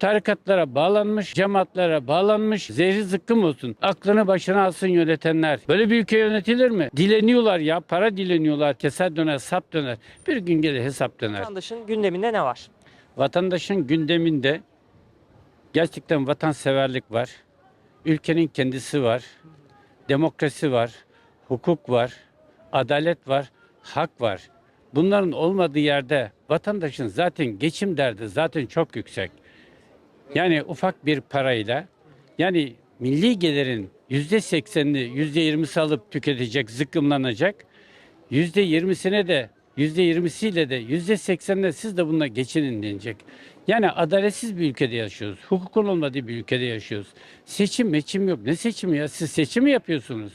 Tarikatlara bağlanmış, cemaatlere bağlanmış, zehri zıkkım olsun. Aklını başına alsın yönetenler. Böyle bir ülke yönetilir mi? Dileniyorlar ya, para dileniyorlar. Keser döner, sap döner. Bir gün gelir hesap döner. Vatandaşın gündeminde ne var? Vatandaşın gündeminde gerçekten vatanseverlik var. Ülkenin kendisi var. Demokrasi var. Hukuk var. Adalet var. Hak var. Bunların olmadığı yerde vatandaşın zaten geçim derdi zaten çok yüksek. Yani ufak bir parayla yani milli gelirin yüzde seksenini yüzde yirmisi alıp tüketecek, zıkkımlanacak. Yüzde yirmisine de yüzde yirmisiyle de yüzde seksenine siz de bununla geçinin denecek. Yani adaletsiz bir ülkede yaşıyoruz. Hukukun olmadığı bir ülkede yaşıyoruz. Seçim meçim yok. Ne seçimi ya? Siz seçim yapıyorsunuz?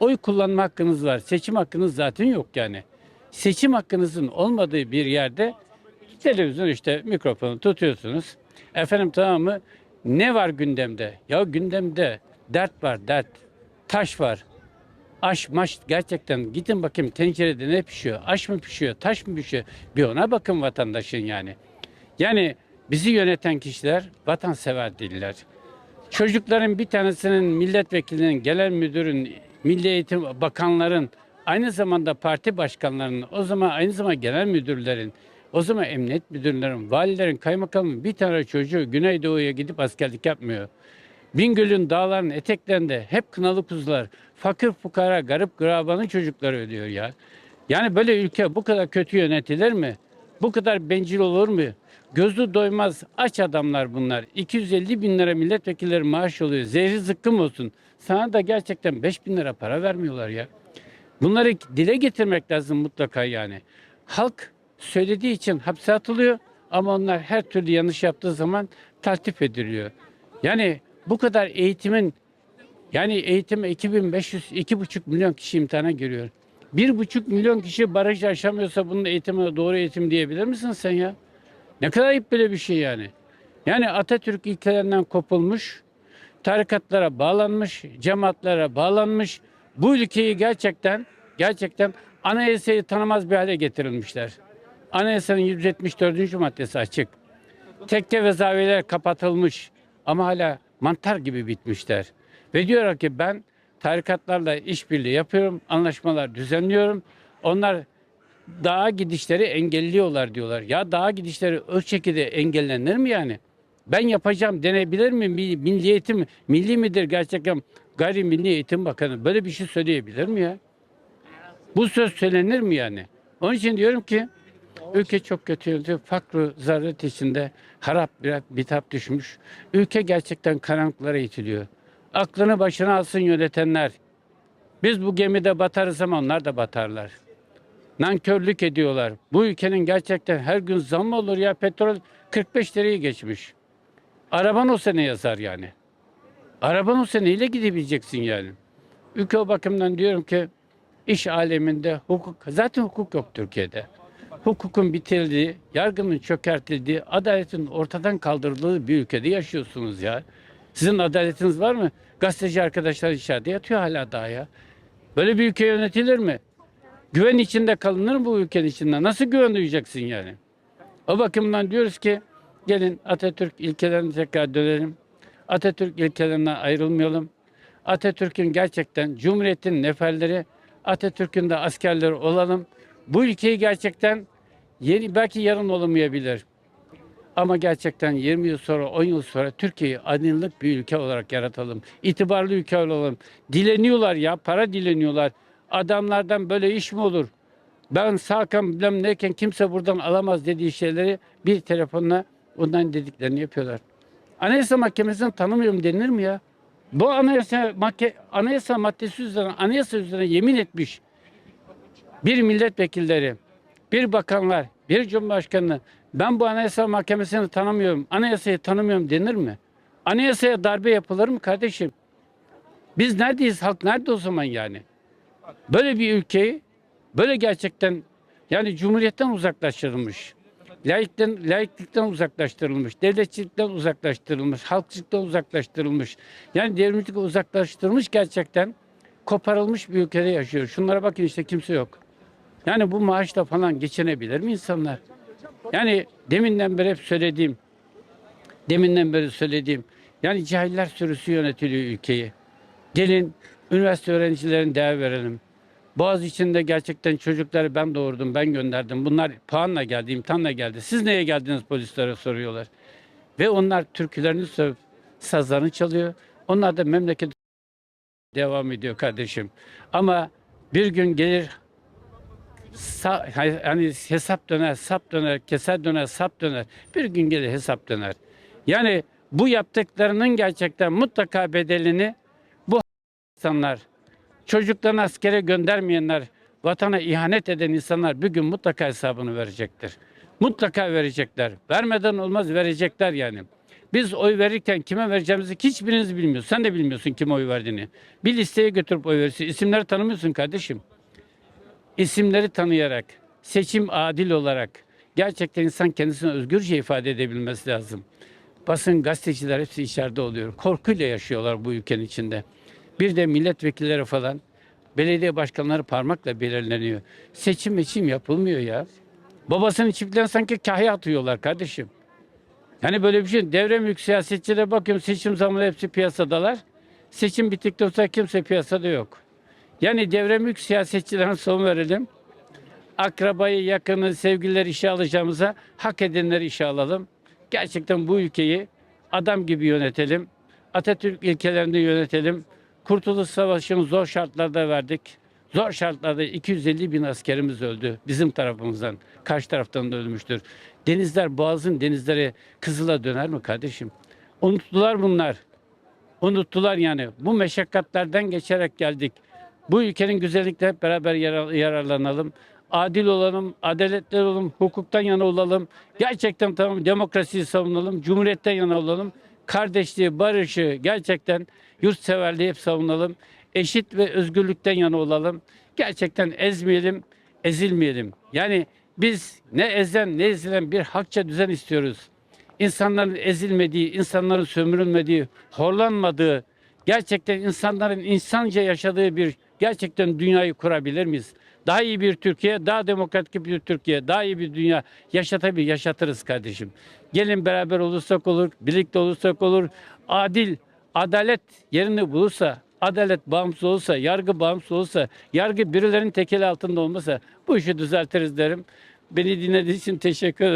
Oy kullanma hakkınız var. Seçim hakkınız zaten yok yani. Seçim hakkınızın olmadığı bir yerde televizyon işte mikrofonu tutuyorsunuz. Efendim tamam mı? Ne var gündemde? Ya gündemde dert var dert. Taş var. Aş maş gerçekten gidin bakayım tencerede ne pişiyor? Aş mı pişiyor? Taş mı pişiyor? Bir ona bakın vatandaşın yani. Yani bizi yöneten kişiler vatansever değiller. Çocukların bir tanesinin milletvekilinin, genel müdürün, milli eğitim bakanların, aynı zamanda parti başkanlarının, o zaman aynı zamanda genel müdürlerin, o zaman emniyet müdürlerin, valilerin, kaymakamın bir tane çocuğu Güneydoğu'ya gidip askerlik yapmıyor. Bingöl'ün dağların eteklerinde hep kınalı kuzular, fakir fukara, garip garabanın çocukları ölüyor ya. Yani böyle ülke bu kadar kötü yönetilir mi? Bu kadar bencil olur mu? Gözü doymaz aç adamlar bunlar. 250 bin lira milletvekilleri maaş oluyor. Zehri zıkkım olsun. Sana da gerçekten 5 bin lira para vermiyorlar ya. Bunları dile getirmek lazım mutlaka yani. Halk söylediği için hapse atılıyor ama onlar her türlü yanlış yaptığı zaman taltif ediliyor. Yani bu kadar eğitimin yani eğitime 2500 2,5 milyon kişi imtihana giriyor. 1,5 milyon kişi barajı aşamıyorsa bunun eğitimi doğru eğitim diyebilir misin sen ya? Ne kadar ayıp böyle bir şey yani. Yani Atatürk ilkelerinden kopulmuş, tarikatlara bağlanmış, cemaatlere bağlanmış. Bu ülkeyi gerçekten gerçekten anayasayı tanımaz bir hale getirilmişler. Anayasanın 174. maddesi açık. Tekke ve zaviyeler kapatılmış ama hala mantar gibi bitmişler. Ve diyorlar ki ben tarikatlarla işbirliği yapıyorum, anlaşmalar düzenliyorum. Onlar dağa gidişleri engelliyorlar diyorlar. Ya dağa gidişleri o şekilde engellenir mi yani? Ben yapacağım denebilir mi? Milli, milli eğitim, milli midir gerçekten gayrimilli eğitim bakanı böyle bir şey söyleyebilir mi ya? Bu söz söylenir mi yani? Onun için diyorum ki ülke çok kötü oldu. Fakru zaruret içinde harap bir bitap düşmüş. Ülke gerçekten karanlıklara itiliyor. Aklını başına alsın yönetenler. Biz bu gemide batarız ama onlar da batarlar. Nankörlük ediyorlar. Bu ülkenin gerçekten her gün zam olur ya? Petrol 45 lirayı geçmiş. Araban olsa ne yazar yani? Araban olsa neyle gidebileceksin yani? Ülke o bakımdan diyorum ki iş aleminde hukuk, zaten hukuk yok Türkiye'de. Hukukun bitirildiği, yargının çökertildiği, adaletin ortadan kaldırıldığı bir ülkede yaşıyorsunuz ya. Sizin adaletiniz var mı? Gazeteci arkadaşlar içeride yatıyor hala daha ya. Böyle bir ülke yönetilir mi? Güven içinde kalınır mı bu ülkenin içinde? Nasıl güven duyacaksın yani? O bakımdan diyoruz ki gelin Atatürk ilkelerine tekrar dönelim. Atatürk ilkelerinden ayrılmayalım. Atatürk'ün gerçekten Cumhuriyet'in neferleri, Atatürk'ün de askerleri olalım. Bu ülkeyi gerçekten yeni belki yarın olamayabilir. Ama gerçekten 20 yıl sonra, 10 yıl sonra Türkiye'yi aydınlık bir ülke olarak yaratalım. İtibarlı ülke olalım. Dileniyorlar ya, para dileniyorlar. Adamlardan böyle iş mi olur? Ben sağken bilmem neyken kimse buradan alamaz dediği şeyleri bir telefonla ondan dediklerini yapıyorlar. Anayasa Mahkemesi'ni tanımıyorum denir mi ya? Bu anayasa, mahke, anayasa maddesi üzerine, anayasa üzerine yemin etmiş bir milletvekilleri, bir bakanlar, bir cumhurbaşkanı ben bu anayasa mahkemesini tanımıyorum, anayasayı tanımıyorum denir mi? Anayasaya darbe yapılır mı kardeşim? Biz neredeyiz? Halk nerede o zaman yani? Böyle bir ülkeyi böyle gerçekten yani cumhuriyetten uzaklaştırılmış. Laikten, laiklikten uzaklaştırılmış, devletçilikten uzaklaştırılmış, halkçılıktan uzaklaştırılmış. Yani devrimcilikten uzaklaştırılmış gerçekten koparılmış bir ülkede yaşıyor. Şunlara bakın işte kimse yok. Yani bu maaşla falan geçinebilir mi insanlar? Yani deminden beri hep söylediğim Deminden beri söylediğim. Yani cahiller sürüsü yönetiliyor ülkeyi. Gelin üniversite öğrencilerine değer verelim. Boğaz içinde gerçekten çocukları ben doğurdum, ben gönderdim. Bunlar puanla geldi, imtihanla geldi. Siz neye geldiniz polislere soruyorlar. Ve onlar türkülerini sövüp sazlarını çalıyor. Onlar da memleket devam ediyor kardeşim. Ama bir gün gelir hani hesap döner, sap döner, keser döner, sap döner. Bir gün gelir hesap döner. Yani bu yaptıklarının gerçekten mutlaka bedelini bu insanlar, çocuklarını askere göndermeyenler, vatana ihanet eden insanlar bir gün mutlaka hesabını verecektir. Mutlaka verecekler. Vermeden olmaz verecekler yani. Biz oy verirken kime vereceğimizi hiçbiriniz bilmiyor. Sen de bilmiyorsun kime oy verdiğini. Bir listeye götürüp oy verirsin. İsimleri tanımıyorsun kardeşim isimleri tanıyarak, seçim adil olarak gerçekten insan kendisini özgürce ifade edebilmesi lazım. Basın, gazeteciler hepsi içeride oluyor. Korkuyla yaşıyorlar bu ülkenin içinde. Bir de milletvekilleri falan, belediye başkanları parmakla belirleniyor. Seçim seçim yapılmıyor ya. Babasının çiftlerine sanki kahya atıyorlar kardeşim. Yani böyle bir şey. Devre mülk siyasetçilere bakıyorum seçim zamanı hepsi piyasadalar. Seçim bittikten sonra kimse piyasada yok. Yani devre mülk siyasetçilerine son verelim. Akrabayı, yakını, sevgilileri işe alacağımıza hak edenleri işe alalım. Gerçekten bu ülkeyi adam gibi yönetelim. Atatürk ilkelerinde yönetelim. Kurtuluş Savaşı'nı zor şartlarda verdik. Zor şartlarda 250 bin askerimiz öldü bizim tarafımızdan. Karşı taraftan da ölmüştür. Denizler, boğazın denizleri Kızıl'a döner mi kardeşim? Unuttular bunlar. Unuttular yani. Bu meşakkatlerden geçerek geldik. Bu ülkenin güzellikle hep beraber yarar- yararlanalım. Adil olalım, adaletli olalım, hukuktan yana olalım. Gerçekten tamam demokrasiyi savunalım, cumhuriyetten yana olalım. Kardeşliği, barışı, gerçekten yurtseverliği hep savunalım. Eşit ve özgürlükten yana olalım. Gerçekten ezmeyelim, ezilmeyelim. Yani biz ne ezen ne ezilen bir hakça düzen istiyoruz insanların ezilmediği, insanların sömürülmediği, horlanmadığı, gerçekten insanların insanca yaşadığı bir gerçekten dünyayı kurabilir miyiz? Daha iyi bir Türkiye, daha demokratik bir Türkiye, daha iyi bir dünya yaşatabilir, yaşatırız kardeşim. Gelin beraber olursak olur, birlikte olursak olur. Adil, adalet yerini bulursa, adalet bağımsız olursa, yargı bağımsız olursa, yargı birilerinin tekeli altında olmasa bu işi düzeltiriz derim. Beni dinlediğiniz için teşekkür ederim.